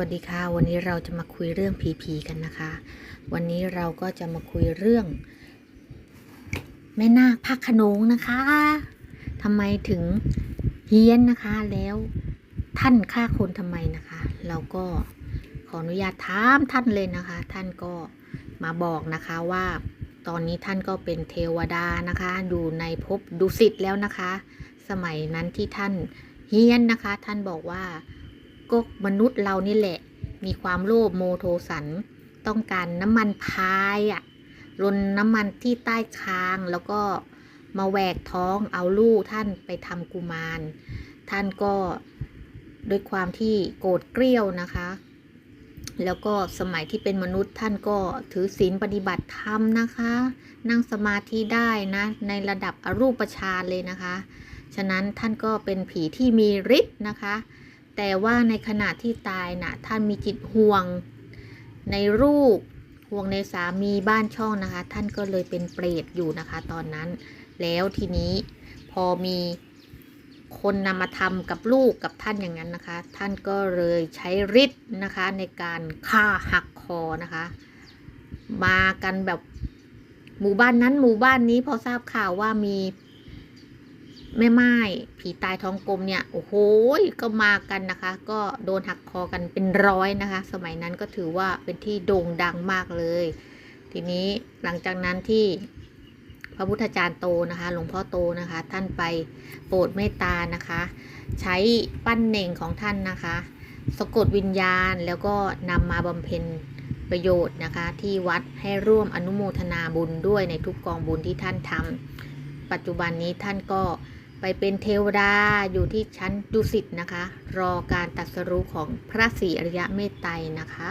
วัสดีค่ะ วันนี้เราจะมาคุยเรื่องผีๆกันนะคะ วันนี้เราก็จะมาคุยเรื่อง แม่นาคพระโขนงนะคะทำไมถึงเฮี้ยนนะคะแล้วท่านฆ่าคนทำไมนะคะ เราก็ขออนุญาตถามท่านเลยนะคะ ท่านก็มาบอกนะคะว่าตอนนี้ท่านก็เป็นเทวดานะคะอยู่ในภพดุสิตแล้วนะคะ สมัยนั้นที่ท่านเฮี้ยนนะคะ ท่านบอกว่า ก็มนุษย์เรานี่แหละ มีความโลภโมโทสัน ต้องการน้ำมันพายอะรนน้ำมันที่ใต้คางแล้วก็มาแหวกท้องเอาลูกท่านไปทำกุมาร ท่านก็ด้วยความที่โกรธเกรี้ยวนะคะ แล้วก็สมัยที่เป็นมนุษย์ท่านก็ถือศีลปฏิบัติธรรมนะคะ นั่งสมาธิได้นะ ในระดับอรูปฌานเลยนะคะ ฉะนั้นท่านก็เป็นผีที่มีฤทธิ์นะคะ แต่ว่าในขณะที่ตายนะ่ะท่านมีจิตห่วงในลูกห่วงในสามีบ้านช่องนะคะ ท่านก็เลยเป็นเปรตอยู่นะคะ ตอนนั้น แล้วทีนี้พอมีคนนำมาทำกับลูกกับท่านอย่างนั้นนะคะ ท่านก็เลยใช้ฤทธิ์นะคะในการฆ่าหักคอนะคะ มากันแบบหมู่บ้านนั้นหมู่บ้านนี้พอทราบข่าวว่ามี แม่ไม้ผีตายท้องกลมเนี่ยโอ้โหก็มากันนะคะ ก็โดนหักคอกันเป็นร้อยนะคะ สมัยนั้นก็ถือว่าเป็นที่โด่งดังมากเลย ทีนี้หลังจากนั้นที่พระพุทธจารย์โตนะคะหลวงพ่อโตนะคะ ท่านไปโปรดเมตตานะคะ ใช้ปั้นเน่งของท่านนะคะ สะกดวิญญาณแล้วก็นำมาบำเพ็ญประโยชน์นะคะ ที่วัดให้ร่วมอนุโมทนาบุญด้วยในทุกกองบุญที่ท่านทำปัจจุบันนี้ท่านก็ ไปเป็นเทวดาอยู่ที่ชั้นดุสิตนะคะ รอการตัดสรู้ของพระศรีอริยะเมตไตรนะคะ